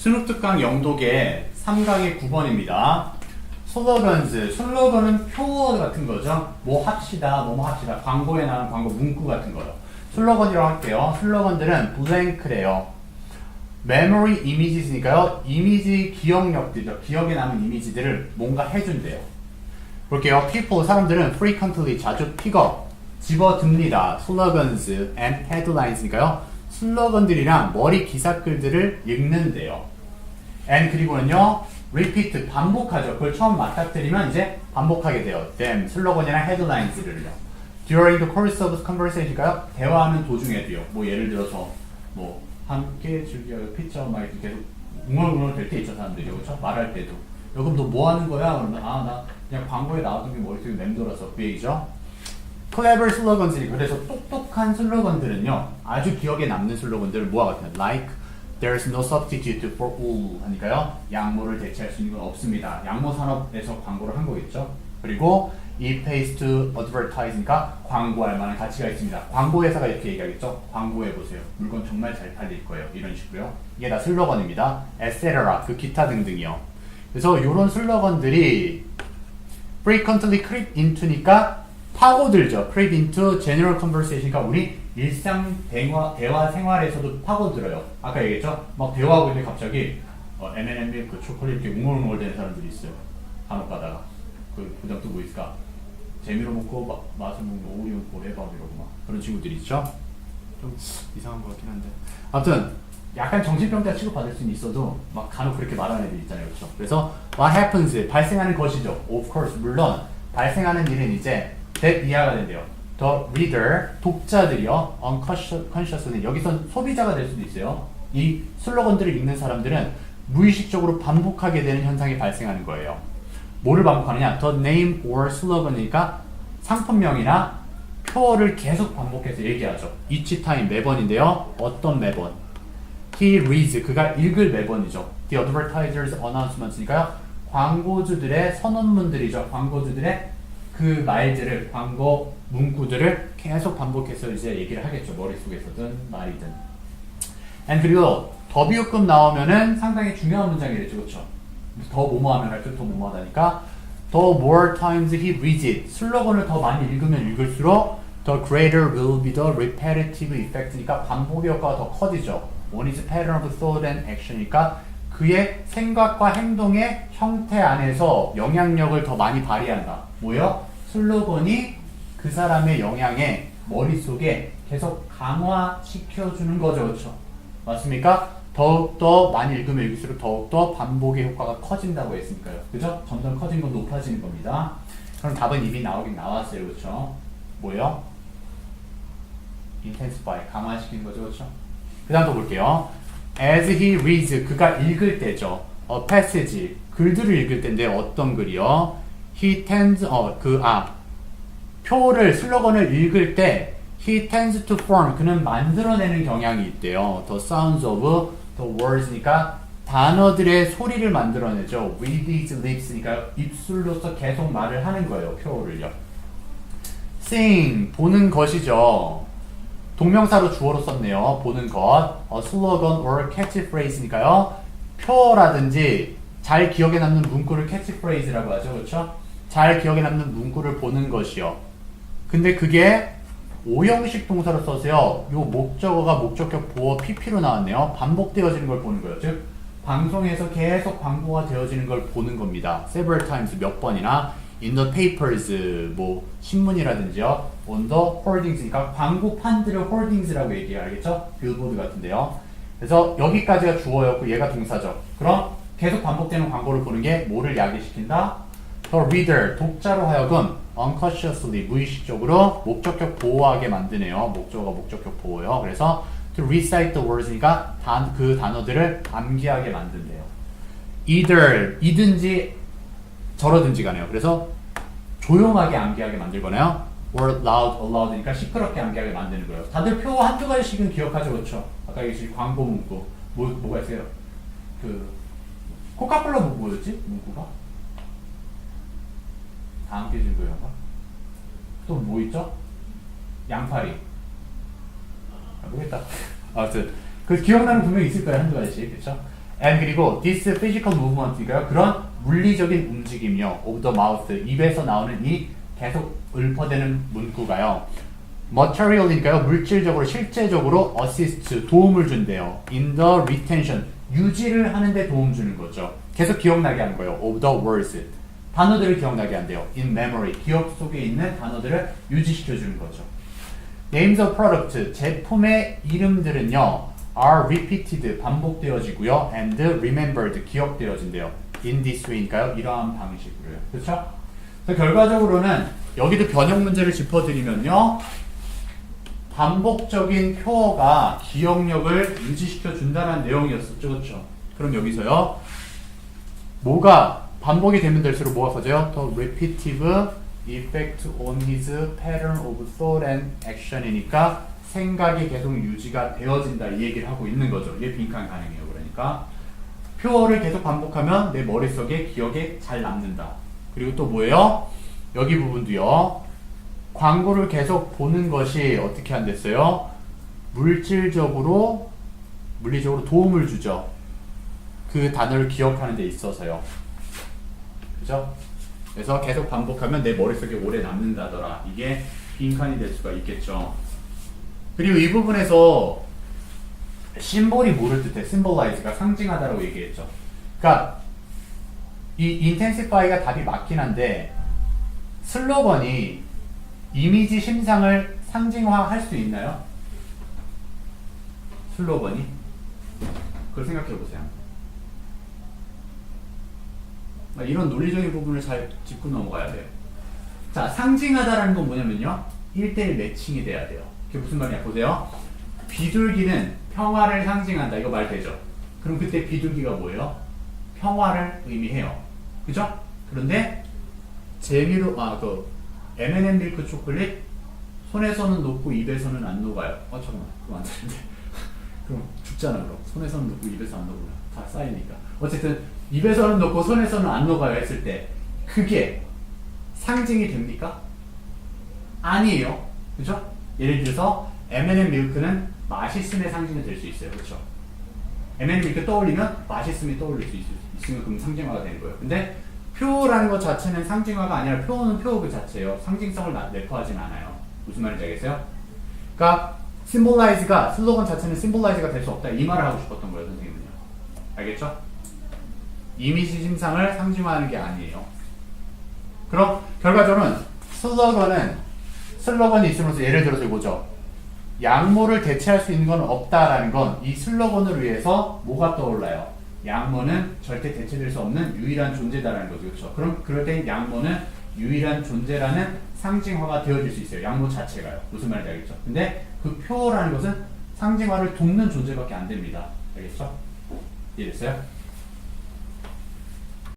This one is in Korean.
수능특강 영독의 3강의 9번입니다. 슬로건즈, 슬로건은 표어 같은 거죠. 뭐 합시다, 뭐뭐 합시다. 광고에 나오는 광고 문구 같은 거요. 슬로건이라고 할게요. 슬로건들은 블랭크래요. memory images니까요. 이미지 기억력들이죠. 기억에 남은 이미지들을 뭔가 해준대요. 볼게요. people, 사람들은 frequently, 자주 픽업, 집어듭니다. slogans and headlines니까요. 슬로건들이랑 머리 기사글들을 읽는데요. and 그리고는요, repeat, 반복하죠. 그걸 처음 맞닥뜨리면 이제 반복하게 돼요. them, 슬로건이랑 headlines를요. during the course of conversation가요. 대화하는 도중에도요. 뭐 예를 들어서 뭐 함께 즐겨요. 피처 막 이렇게 계속 웅얼웅얼 될 때 있죠 사람들이 그렇죠? 말할 때도. 요금 너 뭐 하는 거야? 그러면 아 나 그냥 광고에 나왔던 게 머릿속에 맴돌아서 그 얘기죠. Clever 슬로건들이 그래서 똑똑한 슬로건들은요 아주 기억에 남는 슬로건들을 모아가지고 like there's no substitute for wool 하니까요 양모를 대체할 수 있는 건 없습니다. 양모 산업에서 광고를 한 거겠죠? 그리고 it pays to advertise니까 광고할 만한 가치가 있습니다. 광고 회사가 이렇게 얘기하겠죠? 광고해 보세요. 물건 정말 잘 팔릴 거예요. 이런 식으로요. 이게 다 슬로건입니다. Etc 그 기타 등등이요. 그래서 이런 슬로건들이 frequently creep into니까 파고들죠. creep into general conversation이니까 우리 일상 대화, 대화 생활에서도 파고들어요. 아까 얘기했죠? 막 대화하고 있는데 갑자기 어, M&M 밀크 초콜릿 이렇게 웅얼웅얼 되는 사람들이 있어요. 간혹 가다가 그 부장 또뭐 있을까? 재미로 먹고 마, 맛을 먹는 오리온 고래밥 이러고 막 그런 친구들이 있죠. 좀 이상한 것 같긴 한데 아무튼 약간 정신병자 취급받을 수는 있어도 막 간혹 그렇게 말하는 애들 있잖아요 그렇죠 그래서 what happens 발생하는 것이죠 of course 물론 발생하는 일은 이제 that 이하가 된대요 the reader 독자들이요 unconsciously 여기선 소비자가 될 수도 있어요 이 슬로건들을 읽는 사람들은 무의식적으로 반복하게 되는 현상이 발생하는 거예요 뭐를 반복하느냐 the name or slogan이니까 상품명이나 표어를 계속 반복해서 얘기하죠. each time 매번인데요. 어떤 매번? He reads 그가 읽을 매번이죠. The advertisers announcements니까요. 광고주들의 선언문들이죠. 광고주들의 그 말들을 광고 문구들을 계속 반복해서 이제 얘기를 하겠죠. 머릿속에서든 말이든. and 그리고 더비유급 나오면은 상당히 중요한 문장이겠죠. 그렇죠? 더 뭐뭐 하면 할때 더 뭐뭐 하다니까 the more times he reads it 슬로건을 더 많이 읽으면 읽을수록 the greater will be the repetitive effect니까 반복 효과가 더 커지죠. One is pattern of thought and action이니까 그의 생각과 행동의 형태 안에서 영향력을 더 많이 발휘한다. 뭐요? 슬로건이 그 사람의 영향에 머릿속에 계속 강화시켜주는 거죠. 그렇죠? 맞습니까? 더욱더 많이 읽으면 읽을수록 더욱더 반복의 효과가 커진다고 했으니까요. 그죠? 점점 커진 건 높아지는 겁니다. 그럼 답은 이미 나오긴 나왔어요. 그렇죠? 뭐요? intensify, 강화시키는 거죠. 그렇죠? 그 다음 또 볼게요. As he reads, 그가 읽을 때죠. a passage, 글들을 읽을 때인데 어떤 글이요? he tends, 어, 그, 아, 표를, 슬로건을 읽을 때 he tends to form, 그는 만들어내는 경향이 있대요. the sounds of the words니까 단어들의 소리를 만들어내죠. with his lips니까 입술로서 계속 말을 하는 거예요. 표를요. sing, 보는 것이죠. 동명사로 주어로 썼네요. 보는 것. 어, 슬로건 or catchphrase니까요. 표라든지 잘 기억에 남는 문구를 catchphrase라고 하죠. 그렇죠? 잘 기억에 남는 문구를 보는 것이요. 근데 그게 오형식 동사로 써서요. 요 목적어가 목적격 보어 PP로 나왔네요. 반복되어지는 걸 보는 거예요. 즉 방송에서 계속 광고가 되어지는 걸 보는 겁니다. several times 몇 번이나 in the papers 뭐 신문이라든지요. on the hoardings니까 광고판들을 hoardings라고 얘기해요. 알겠죠? 빌보드 같은데요. 그래서 여기까지가 주어였고 얘가 동사죠. 그럼 계속 반복되는 광고를 보는 게 뭐를 야기시킨다? The reader, 독자로 하여금 unconsciously, 무의식적으로 목적격 보호하게 만드네요. 목적어가 목적격 보호요. 그래서 to recite the words니까 단, 그 단어들을 암기하게 만든대요. either, 이든지 저러든지 가네요. 그래서 조용하게 암기하게 만들거나요. or loud, loud니까 시끄럽게 암기하게 만드는 거예요. 다들 표 한두 가지씩은 기억하죠. 그렇죠? 아까 얘기했듯이 광고 문구. 뭐, 뭐가 있어요? 그 코카콜라 뭐 뭐였지? 문구가? 다음 게 질거였나? 또뭐 있죠? 양파리. 아, 모르겠다. 아무튼 그 기억나는 분명히 있을 거예요 한두 가지씩 그렇죠? and 그리고 this physical movement이고요. 그런 물리적인 움직임이요. the mouth 입에서 나오는 이 계속 읊어대는 문구가요. material이니까요. 물질적으로 실제적으로 assist 도움을 준대요. in the retention 유지를 하는데 도움 주는 거죠. 계속 기억나게 하는 거예요. of the words 단어들을 기억나게 한대요. in memory 기억 속에 있는 단어들을 유지시켜 주는 거죠. names of product 제품의 이름들은요 are repeated 반복되어지고요 and remembered 기억되어진대요. Way니까요. 이러한 방식으로요. 그렇죠? 그래서 결과적으로는 여기도 변형 문제를 짚어드리면요. 반복적인 표어가 기억력을 유지시켜 준다는 내용이었었죠. 그렇죠? 그럼 여기서요. 뭐가 반복이 되면 될수록 뭐가 커져요? 더 repetitive effect on his pattern of thought and action이니까 생각이 계속 유지가 되어진다 이 얘기를 하고 있는 거죠. 이게 빈칸 가능해요. 그러니까 표어를 계속 반복하면 내 머릿속에 기억에 잘 남는다. 그리고 또 뭐예요? 여기 부분도요. 광고를 계속 보는 것이 어떻게 한댔어요? 물질적으로 물리적으로 도움을 주죠. 그 단어를 기억하는 데 있어서요. 그죠? 그래서 계속 반복하면 내 머릿속에 오래 남는다더라. 이게 빈칸이 될 수가 있겠죠. 그리고 이 부분에서 심볼이 뭐를 뜻해? symbolize가 상징하다라고 얘기했죠. 그러니까 이 intensify가 답이 맞긴 한데 슬로건이 이미지 심상을 상징화할 수 있나요? 슬로건이? 그걸 생각해 보세요. 아, 이런 논리적인 부분을 잘 짚고 넘어가야 돼요. 자, 상징하다라는 건 뭐냐면요. 1대1 매칭이 돼야 돼요. 그게 무슨 말이냐 보세요. 비둘기는 평화를 상징한다. 이거 말 되죠? 그럼 그때 비둘기가 뭐예요? 평화를 의미해요. 그죠? 그런데 재미로 아그 M&M 밀크 초콜릿 손에서는 녹고 입에서는 안 녹아요. 어 잠깐만 그거 안 되는데. 그럼 죽잖아 그럼 손에서는 녹고 입에서 안 녹으면 다 쌓이니까. 어쨌든 입에서는 녹고 손에서는 안 녹아요 했을 때 그게 상징이 됩니까? 아니에요. 그죠? 예를 들어서 M&M 밀크는 맛있음의 상징이 될 수 있어요. 그렇죠? M&M 밀크 떠올리면 맛있음이 떠올릴 수 있, 있으면 그럼 상징화가 되는 거예요. 근데 표라는 것 자체는 상징화가 아니라 표는 표그 자체예요. 상징성을 나- 내포하진 않아요. 무슨 말인지 알겠어요? 그러니까 symbolize가 슬로건 자체는 symbolize가 될 수 없다 이 말을 하고 싶었던 거예요, 선생님은요. 알겠죠? 이미지 심상을 상징화하는 게 아니에요. 그럼 결과적으로는 슬로건은 슬로건이 있으면서 예를 들어서 이거죠. 양모를 대체할 수 있는 건 없다라는 건 이 슬로건을 위해서 뭐가 떠올라요? 양모는 절대 대체될 수 없는 유일한 존재다라는 거죠. 그렇죠? 그럼 그럴 때 양모는 유일한 존재라는 상징화가 되어질 수 있어요. 양모 자체가요. 무슨 말인지 알겠죠? 근데 그 표라는 것은 상징화를 돕는 존재밖에 안 됩니다. 알겠죠? 이해됐어요?